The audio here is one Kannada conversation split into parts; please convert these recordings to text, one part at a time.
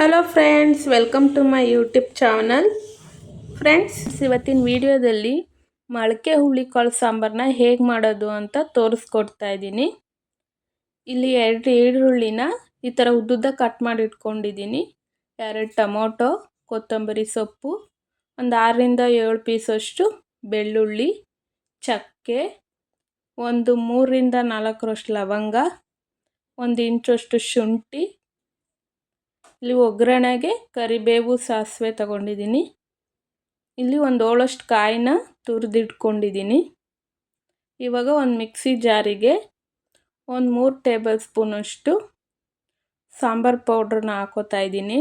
Hello friends welcome to my YouTube channel friends ಇವತ್ತಿನ ವಿಡಿಯೋದಲ್ಲಿ ಮೊಳಕೆ ಹುಳಿಕಾಳು ಸಾಂಬಾರನ್ನ ಹೇಗೆ ಮಾಡೋದು ಅಂತ ತೋರಿಸ್ಕೊಡ್ತಾ ಇದ್ದೀನಿ. ಇಲ್ಲಿ ಎರಡು ಈರುಳ್ಳಿನ ಈ ಥರ ಉದ್ದುದ್ದ ಕಟ್ ಮಾಡಿ ಇಟ್ಕೊಂಡಿದ್ದೀನಿ ಎರಡು ಟೊಮೊಟೊ, ಕೊತ್ತಂಬರಿ ಸೊಪ್ಪು, ಒಂದು ಆರರಿಂದ ಏಳು ಪೀಸಷ್ಟು ಬೆಳ್ಳುಳ್ಳಿ, ಚಕ್ಕೆ, ಒಂದು ಮೂರರಿಂದ ನಾಲ್ಕರಷ್ಟು ಲವಂಗ, ಒಂದು ಇಂಚಷ್ಟು ಶುಂಠಿ ಇಲ್ಲಿ ಒಗ್ಗರಣೆಗೆ ಕರಿಬೇವು ಸಾಸಿವೆ ತಗೊಂಡಿದ್ದೀನಿ. ಇಲ್ಲಿ ಒಂದು ಏಳಷ್ಟು ಕಾಯಿನ ತುರಿದಿಟ್ಕೊಂಡಿದ್ದೀನಿ. ಇವಾಗ ಒಂದು ಮಿಕ್ಸಿ ಜಾರಿಗೆ ಒಂದು ಮೂರು ಟೇಬಲ್ ಸ್ಪೂನಷ್ಟು ಸಾಂಬಾರು ಪೌಡ್ರನ್ನ ಹಾಕೋತಾ ಇದ್ದೀನಿ.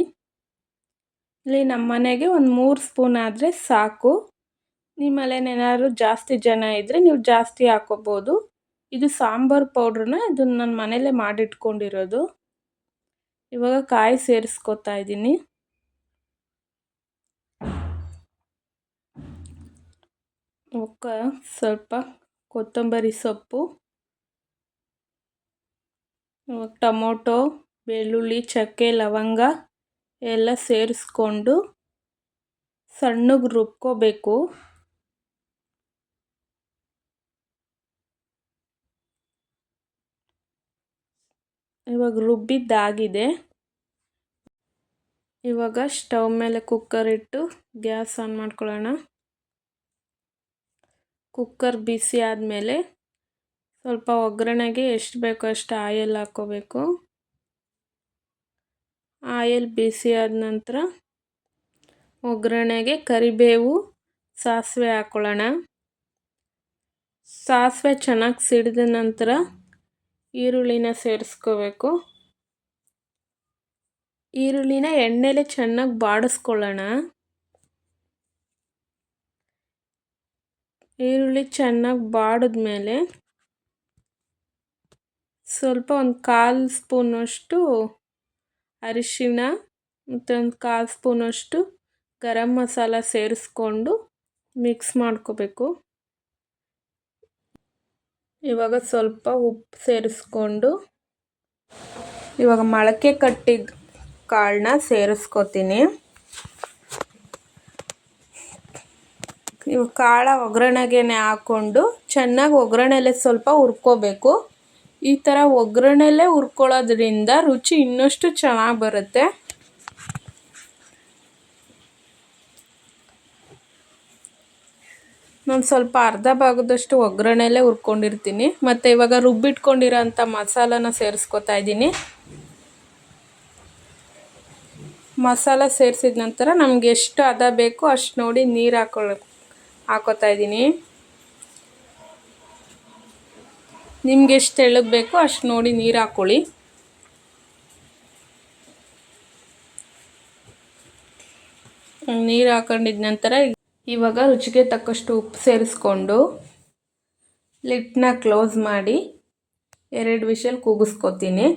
ಇಲ್ಲಿ ನಮ್ಮ ಮನೆಗೆ ಒಂದು ಮೂರು ಸ್ಪೂನ್ ಆದರೆ ಸಾಕು. ನಿಮ್ಮಲ್ಲೇನೇನಾದ್ರು ಜಾಸ್ತಿ ಜನ ಇದ್ದರೆ ನೀವು ಜಾಸ್ತಿ ಹಾಕೋಬೋದು. ಇದು ಸಾಂಬಾರು ಪೌಡ್ರನ್ನ ಇದನ್ನು ನಾನು ಮನೇಲೇ ಮಾಡಿಟ್ಕೊಂಡಿರೋದು. ಇವಾಗ ಕಾಯಿ ಸೇರಿಸ್ಕೊತಾ ಇದ್ದೀನಿ. ಒಕ್ಕ ಸ್ವಲ್ಪ ಕೊತ್ತಂಬರಿ ಸೊಪ್ಪು, ಇವಾಗ ಟೊಮೊಟೊ, ಬೆಳ್ಳುಳ್ಳಿ, ಚಕ್ಕೆ, ಲವಂಗ ಎಲ್ಲ ಸೇರಿಸ್ಕೊಂಡು ಸಣ್ಣಗೆ ರುಬ್ಕೋಬೇಕು. ಇವಾಗ ರುಬ್ಬಿದ್ದಾಗಿದೆ. ಇವಾಗ ಸ್ಟವ್ ಮೇಲೆ ಕುಕ್ಕರ್ ಇಟ್ಟು ಗ್ಯಾಸ್ ಆನ್ ಮಾಡ್ಕೊಳ್ಳೋಣ. ಕುಕ್ಕರ್ ಬಿಸಿ ಆದಮೇಲೆ ಸ್ವಲ್ಪ ಒಗ್ಗರಣೆಗೆ ಎಷ್ಟು ಬೇಕೋ ಅಷ್ಟು ಆಯಲ್ ಹಾಕ್ಕೋಬೇಕು. ಆಯಲ್ ಬಿಸಿ ಆದ ನಂತರ ಒಗ್ಗರಣೆಗೆ ಕರಿಬೇವು, ಸಾಸಿವೆ ಹಾಕ್ಕೊಳ್ಳೋಣ. ಸಾಸಿವೆ ಚೆನ್ನಾಗಿ ಸಿಡಿದ ನಂತರ ಈರುಳ್ಳಿನ ಸೇರಿಸ್ಕೋಬೇಕು. ಈರುಳ್ಳಿನ ಎಣ್ಣೆಲೆ ಚೆನ್ನಾಗಿ ಬಾಡಿಸ್ಕೊಳ್ಳೋಣ. ಈರುಳ್ಳಿ ಚೆನ್ನಾಗಿ ಬಾಡಿದ್ಮೇಲೆ ಸ್ವಲ್ಪ ಒಂದು ಕಾಲು ಸ್ಪೂನಷ್ಟು ಅರಿಶಿನ ಮತ್ತು ಒಂದು ಕಾಲು ಸ್ಪೂನಷ್ಟು ಗರಂ ಮಸಾಲ ಸೇರಿಸ್ಕೊಂಡು ಮಿಕ್ಸ್ ಮಾಡ್ಕೋಬೇಕು. ಇವಾಗ ಸ್ವಲ್ಪ ಉಪ್ಪು ಸೇರಿಸ್ಕೊಂಡು, ಇವಾಗ ಮೊಳಕೆ ಕಟ್ಟಿದ ಕಾಳನ್ನ ಸೇರಿಸ್ಕೊತೀನಿ. ಇವಾಗ ಕಾಳ ಒಗ್ಗರಣೆಗೇನೆ ಹಾಕ್ಕೊಂಡು ಚೆನ್ನಾಗಿ ಒಗ್ಗರಣೆಲೆ ಸ್ವಲ್ಪ ಹುರ್ಕೋಬೇಕು. ಈ ಥರ ಒಗ್ಗರಣೆಲೆ ಹುರ್ಕೊಳ್ಳೋದ್ರಿಂದ ರುಚಿ ಇನ್ನಷ್ಟು ಚೆನ್ನಾಗಿ ಬರುತ್ತೆ. ನಾನು ಸ್ವಲ್ಪ ಅರ್ಧ ಭಾಗದಷ್ಟು ಒಗ್ಗರಣೆಲೇ ಹುರ್ಕೊಂಡಿರ್ತೀನಿ. ಮತ್ತು ಇವಾಗ ರುಬ್ಬಿಟ್ಕೊಂಡಿರೋ ಅಂಥ ಮಸಾಲನ ಸೇರಿಸ್ಕೊತಾ ಇದ್ದೀನಿ. ಮಸಾಲ ಸೇರಿಸಿದ ನಂತರ ನಮ್ಗೆ ಎಷ್ಟು ಅದ ಬೇಕೋ ಅಷ್ಟು ನೋಡಿ ನೀರು ಹಾಕೊಳ್ಳ ಹಾಕೋತಾ ಇದ್ದೀನಿ. ನಿಮ್ಗೆ ಎಷ್ಟು ತೆಳ್ಳಗೆ ಬೇಕೋ ಅಷ್ಟು ನೋಡಿ ನೀರು ಹಾಕ್ಕೊಳ್ಳಿ ನೀರು ಹಾಕೊಂಡಿದ ನಂತರ ಇವಾಗ ರುಚಿಗೆ ತಕ್ಕಷ್ಟು ಉಪ್ಪು ಸೇರಿಸ್ಕೊಂಡು ಲಿಟ್ನ ಕ್ಲೋಸ್ ಮಾಡಿ ಎರಡು ವಿಷಲ್ ಕೂಗಿಸ್ಕೊತೀನಿ.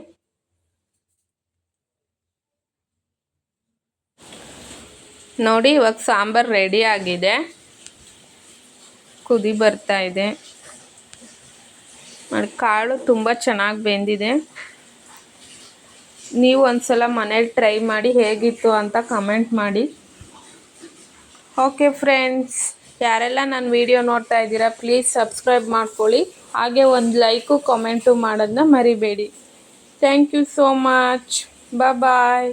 ನೋಡಿ, ಇವಾಗ ಸಾಂಬಾರು ರೆಡಿ ಆಗಿದೆ. ಕುದಿ ಬರ್ತಾ ಇದೆ. ಕಾಳು ತುಂಬ ಚೆನ್ನಾಗಿ ಬೆಂದಿದೆ. ನೀವು ಒಂದು ಸಲ ಮನೇಲಿ ಟ್ರೈ ಮಾಡಿ ಹೇಗಿತ್ತು ಅಂತ ಕಮೆಂಟ್ ಮಾಡಿ. ಓಕೆ ಫ್ರೆಂಡ್ಸ್ ಯಾರೆಲ್ಲ ನನ್ನ ವಿಡಿಯೋ ನೋಡ್ತಾ ಇದ್ದೀರಾ ಪ್ಲೀಸ್ ಸಬ್ಸ್ಕ್ರೈಬ್ ಮಾಡ್ಕೊಳ್ಳಿ. ಹಾಗೆ ಒಂದು ಲೈಕು ಕಾಮೆಂಟು ಮಾಡೋದನ್ನ ಮರಿಬೇಡಿ. Thank you so much bye